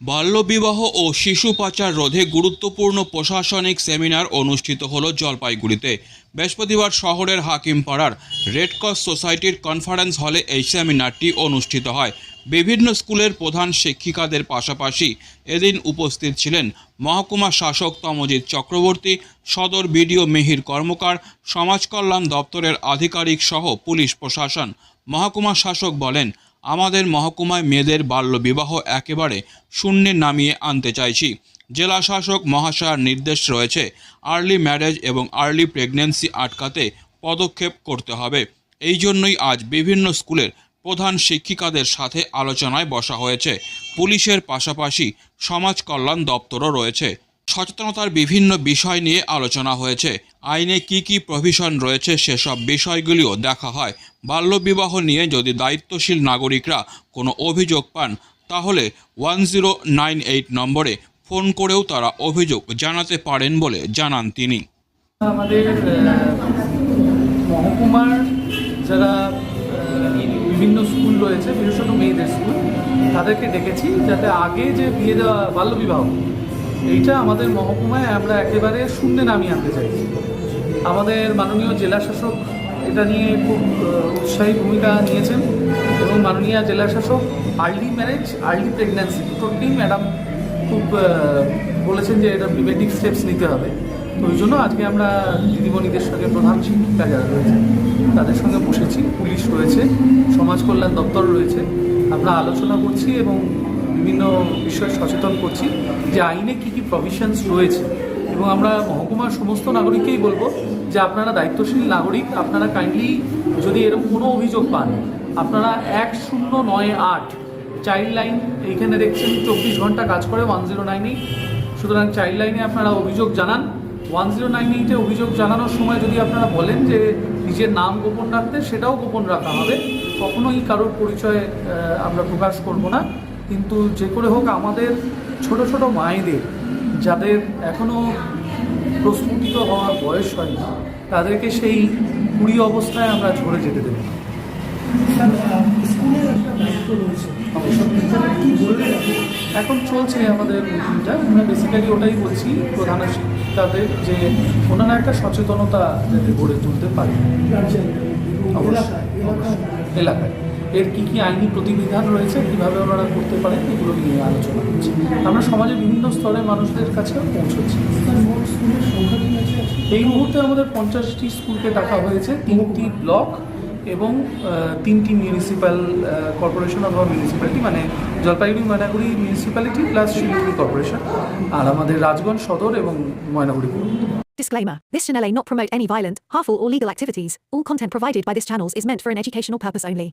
বাল্যবিবাহ ও শিশু পাচার রোধে গুরুত্বপূর্ণ প্রশাসনিক সেমিনার অনুষ্ঠিত হল জলপাইগুড়িতে। বৃহস্পতিবার শহরের হাকিমপাড়ার রেড ক্রস সোসাইটির কনফারেন্স হলে এই সেমিনারটি অনুষ্ঠিত হয়। বিভিন্ন স্কুলের প্রধান শিক্ষিকাদের পাশাপাশি এদিন উপস্থিত ছিলেন মহকুমা শাসক তমজিৎ চক্রবর্তী, সদর বিডিও মিহির কর্মকার, সমাজ কল্যাণ দপ্তরের আধিকারিক সহ পুলিশ প্রশাসন। মহকুমা শাসক বলেন আমাদের মহকুমায় মেয়েদের বাল্যবিবাহ একেবারে শূন্যে নামিয়ে আনতে চাইছি। জেলা শাসক মহাশয়ার নির্দেশ রয়েছে আর্লি ম্যারেজ এবং আর্লি প্রেগন্যান্সি আটকাতে পদক্ষেপ করতে হবে। এই জন্যই আজ বিভিন্ন স্কুলের প্রধান শিক্ষিকাদের সাথে আলোচনায় বসা হয়েছে। পুলিশের পাশাপাশি সমাজ কল্যাণ দপ্তরও রয়েছে। সচেতনতার বিভিন্ন বিষয় নিয়ে আলোচনা হয়েছে। আইনে কি কি প্রভিশন রয়েছে সেসব বিষয়গুলিও দেখা হয়। বাল্যবিবাহ নিয়ে যদি দায়িত্বশীল নাগরিকরা কোনো অভিযোগ পান, তাহলে ওয়ান জিরো নাইন এইট নম্বরে ফোন করেও তারা অভিযোগ জানাতে পারেন বলে জানান তিনি। আমাদের মহকুমার যারা বিভিন্ন স্কুল রয়েছে, বিশেষত মেয়েদের স্কুল, তাদেরকে ডেকেছি যাতে আগে যে বিয়ে দেওয়া, বাল্যবিবাহ এইটা আমাদের মহকুমায় আমরা একেবারে শূন্যে নামিয়ে আনতে চাইছি আমাদের মাননীয় জেলা শাসক এটা নিয়ে খুব উৎসাহী ভূমিকা নিয়েছেন এবং মাননীয় জেলা শাসক আর্লি ম্যারেজ, আর্লি প্রেগন্যান্সি দুটোকেই ম্যাডাম খুব বলেছেন যে এটা প্রিভেন্টিভ স্টেপস নিতে হবে। ওই জন্য আজকে আমরা দিদিমণিদের সঙ্গে প্রধান শিক্ষিকা যারা রয়েছে, তাদের সঙ্গে বসেছি। পুলিশ রয়েছে, সমাজ কল্যাণ দপ্তর রয়েছে। আমরা আলোচনা করছি এবং বিভিন্ন বিষয়ে সচেতন করছি যে আইনে কী কী প্রভিশনস রয়েছে। এবং আমরা মহকুমার সমস্ত নাগরিককেই বলব যে আপনারা দায়িত্বশীল নাগরিক, আপনারা কাইন্ডলি যদি এরকম কোনো অভিযোগ পান, আপনারা এক শূন্য নয় আট চাইল্ড লাইন এইখানে দেখছেন, চব্বিশ ঘণ্টা কাজ করে ওয়ান জিরো নাইন এইট সুতরাং চাইল্ড লাইনে আপনারা অভিযোগ জানান। ওয়ান জিরো নাইন এইটে অভিযোগ জানানোর সময় যদি আপনারা বলেন যে নিজের নাম গোপন রাখতে, সেটাও গোপন রাখা হবে। কখনোই কারোর পরিচয় আমরা প্রকাশ করব না। কিন্তু যে করে হোক আমাদের ছোট ছোট মায়েদের যাদের এখনও প্রস্ফুটিত হওয়ার বয়স হয়নি তাদেরকে সেই কুড়ি অবস্থায় আমরা ঝরে যেতে দেবো। না এখন চলছে আমাদের মিটিংটা আমরা বেসিক্যালি ওটাই বলছি প্রধান শিক্ষিকাদের যে ওনারা একটা সচেতনতা যাতে গড়ে তুলতে পারে। অবশ্যই। এলাকায়। এর কি কি আইনি প্রতিবিধান রয়েছে? কীভাবে ওনারা করতে পারেন? এগুলো নিয়ে আলোচনা করছি আমরা সমাজের বিভিন্ন স্তরের মানুষদের কাছে পৌঁছচ্ছি। এই মুহূর্তে আমাদের পঞ্চাশটি স্কুলকে ডাকা হয়েছে। তিনটি ব্লক এবং তিনটি মিউনিসিপ্যাল কর্পোরেশন অথবা মিউনিসিপ্যালিটি মানে Jalpaiguri Maynaguri municipality plus Siliguri corporation আর আমাদের রাজগঞ্জ সদর এবং ময়নাগুড়ি পৌর। Disclaimer This channel may not promote any violent, harmful, or legal activities. All content provided by this channel is meant for an educational purpose only.